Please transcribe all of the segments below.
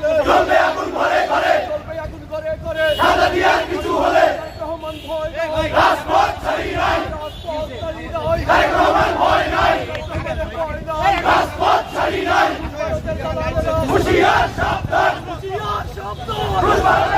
চলবে আগুন ঘরে ঘরে চলবে আগুন ঘরে ঘরে সাদা দিয়ার কিছু হলে রহমান ভয় নাই রাজপথ ছাড়ি নাই। রাজপথ ছাড়ি নাই। তারেক রহমান ভয় নাই। রাজপথ ছাড়ি নাই। হুঁশিয়ার সাবধান হুঁশিয়ার সাবধান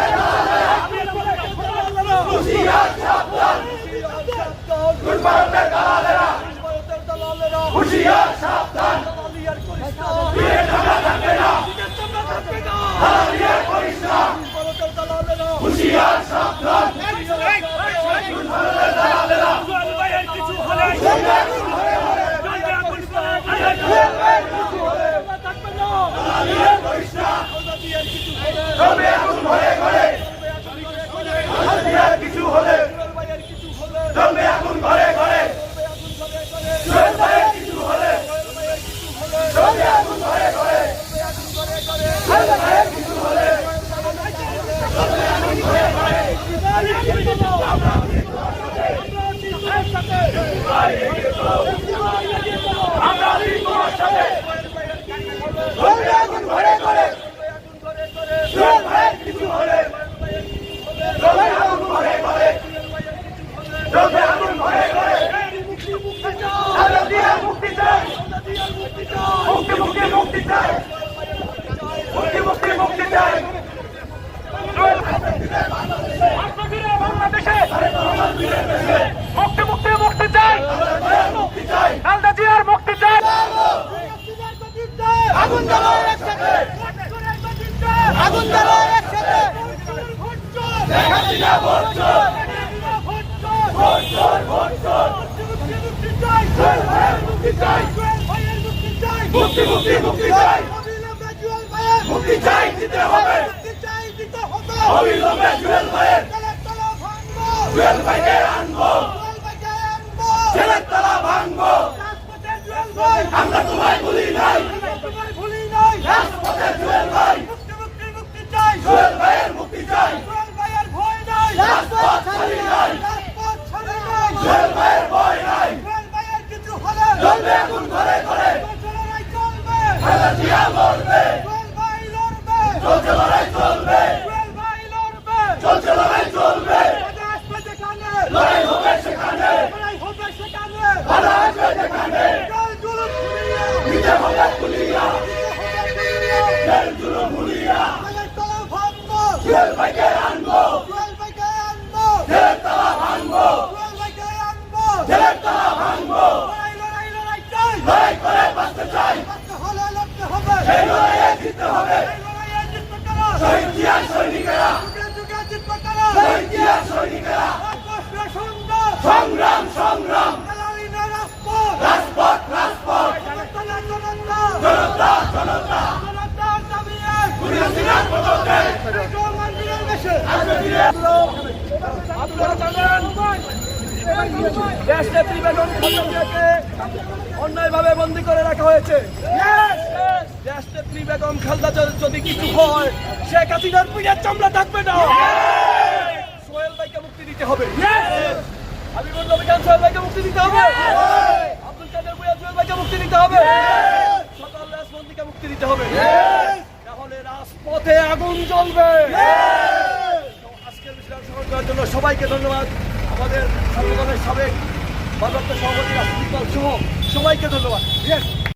মুক্তি চাই। মুক্তি মুক্তি মুক্তি চাই বাংলাদেশে মুক্তি আগুন জ্বালাও একসাথে আগুন জ্বালাও একসাথে ভোট চোর ভোট চোর ভোট চোর জুয়েল ভাইয়ের মুক্তি চাই মুক্তি মুক্তি মুক্তি চাই। মুক্তি চাই দিতে হবে। অবিলম্বে জুয়েল ভাইয়ের জুয়েল ভাইকে আনব। জেলের তালা ভাঙবো। আমরা তোমায় ভুলি নাই। রাজপথে Ojalá! জিয়ার সৈনিকেরা। জিয়ার সৈনিকেরা। সংগ্রাম সংগ্রাম। রাজপথ রাজপথ। জনতা জনতা। আপনারা জানেন বন্দী করে রাখা হয়েছে। নেত্রী বেগম খালেদা যদি কিছু হয়, শেখ হাসিনার পিঠের চামড়া থাকবে না। সোহেল ভাইকে মুক্তি দিতে হবে। হাবিবুর নবী খান সোহেল ভাইকে মুক্তি দিতে হবে। আব্দুল কাদের ভূঁইয়া সোহেল ভাইকে মুক্তি দিতে হবে। সকল রাজবন্দীকে মুক্তি দিতে হবে। তাহলে রাজপথে আগুন জ্বলবে। আজকের বিষয়ে অংশগ্রহণ করার জন্য সবাইকে ধন্যবাদ। আমাদের সংগঠনের সাবেক ভারপ্রাপ্ত সভাপতি রাজনীতি সহ সবাইকে ধন্যবাদ।